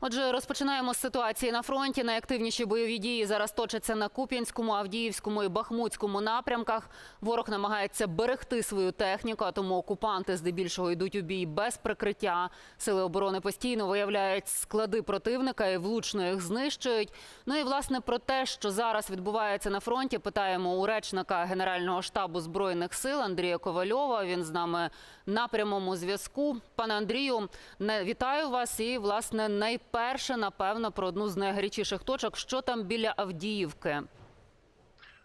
Отже, розпочинаємо з ситуації на фронті. Найактивніші бойові дії зараз точаться на Куп'янському, Авдіївському і Бахмутському напрямках. Ворог намагається берегти свою техніку, а тому окупанти здебільшого йдуть у бій без прикриття. Сили оборони постійно виявляють склади противника і влучно їх знищують. Ну і власне про те, що зараз відбувається на фронті, питаємо у речника Генерального штабу збройних сил Андрія Ковальова. Він з нами на прямому зв'язку. Пане Андрію, вітаю вас. І власне найперше, напевно, про одну з найгарячіших точок, що там біля Авдіївки.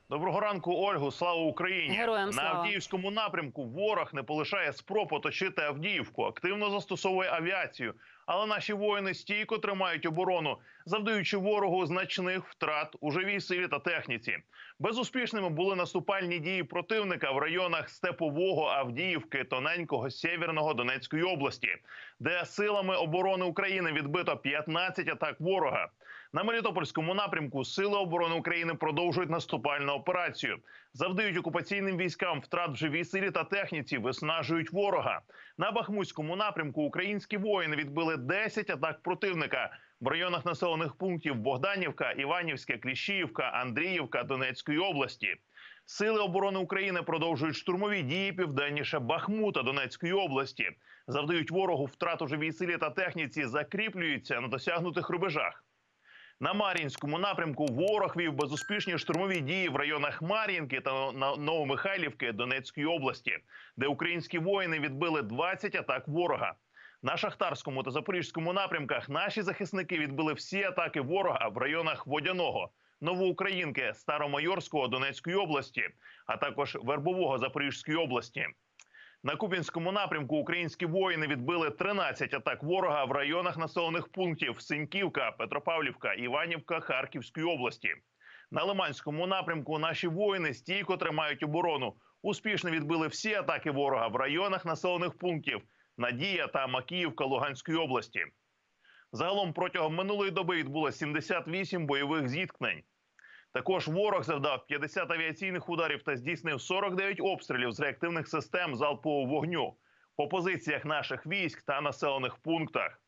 Доброго ранку, Ольгу. Слава Україні! Героям на. Авдіївському напрямку ворог не полишає спроб оточити Авдіївку, активно застосовує авіацію. Але наші воїни стійко тримають оборону, завдаючи ворогу значних втрат у живій силі та техніці. Безуспішними були наступальні дії противника в районах Степового, Авдіївки, Тоненького, Сєвєрного Донецької області, де силами оборони України відбито 15 атак ворога. На Мелітопольському напрямку Сили оборони України продовжують наступальну операцію, завдають окупаційним військам втрат в живій силі та техніці, виснажують ворога. На Бахмутському напрямку українські воїни відбили 10 атак противника в районах населених пунктів Богданівка, Іванівська, Кліщіївка, Андріївка Донецької області. Сили оборони України продовжують штурмові дії південніше Бахмута Донецької області, завдають ворогу втрату живій силі та техніці, закріплюються на досягнутих рубежах. На Мар'їнському напрямку ворог вів безуспішні штурмові дії в районах Мар'їнки та Новомихайлівки Донецької області, де українські воїни відбили 20 атак ворога. На Шахтарському та Запорізькому напрямках наші захисники відбили всі атаки ворога в районах Водяного, Новоукраїнки, Старомайорського Донецької області, а також Вербового Запорізької області. На Куп'янському напрямку українські воїни відбили 13 атак ворога в районах населених пунктів Синьківка, Петропавлівка, Іванівка Харківської області. На Лиманському напрямку наші воїни стійко тримають оборону. Успішно відбили всі атаки ворога в районах населених пунктів Надія та Макіївка Луганської області. Загалом протягом минулої доби відбулося 78 бойових зіткнень. Також ворог завдав 50 авіаційних ударів та здійснив 49 обстрілів з реактивних систем залпового вогню по позиціях наших військ та населених пунктах.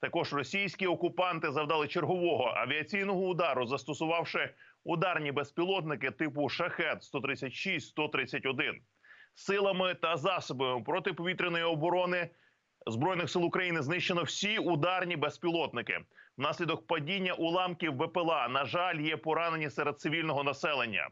Також російські окупанти завдали чергового авіаційного удару, застосувавши ударні безпілотники типу шахет 136 131 силами та засобами протиповітряної оборони збройних сил України знищено всі ударні безпілотники. Внаслідок падіння уламків БПЛА, на жаль, є поранені серед цивільного населення.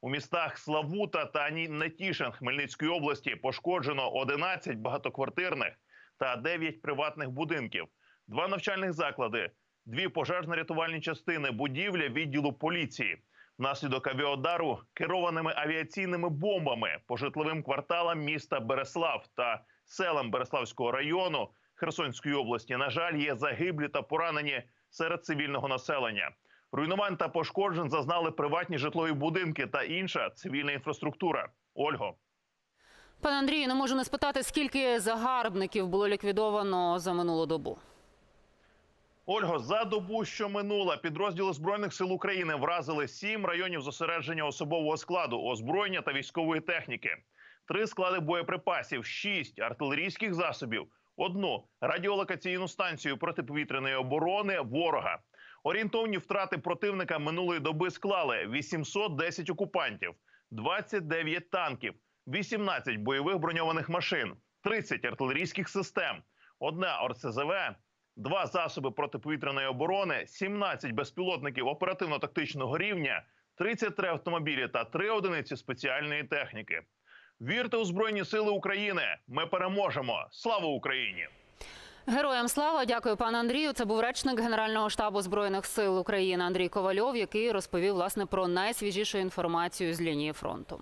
У містах Славута та Нетішин Хмельницької області пошкоджено 11 багатоквартирних та 9 приватних будинків, два навчальних заклади, дві пожежно-рятувальні частини, будівля відділу поліції. Внаслідок авіаудару керованими авіаційними бомбами по житловим кварталам міста Береслав та селам Береславського району Херсонської області. На жаль, є загиблі та поранені серед цивільного населення. Руйнувань та пошкоджень зазнали приватні житлові будинки та інша цивільна інфраструктура. Ольго. Пане Андрію, не можу не спитати, скільки загарбників було ліквідовано за минулу добу. Ольго, за добу, що минула, підрозділи збройних сил України вразили сім районів зосередження особового складу, озброєння та військової техніки, три склади боєприпасів, шість артилерійських засобів, одну радіолокаційну станцію протиповітряної оборони ворога. Орієнтовні втрати противника минулої доби склали 810 окупантів, 29 танків, 18 бойових броньованих машин, 30 артилерійських систем, одна ОРСЗВ, два засоби протиповітряної оборони, 17 безпілотників оперативно-тактичного рівня, 33 автомобілі та 3 одиниці спеціальної техніки. Вірте у Збройні Сили України! Ми переможемо! Слава Україні! Героям слава, дякую, пане Андрію. Це був речник Генерального штабу збройних сил України Андрій Ковальов, який розповів власне про найсвіжішу інформацію з лінії фронту.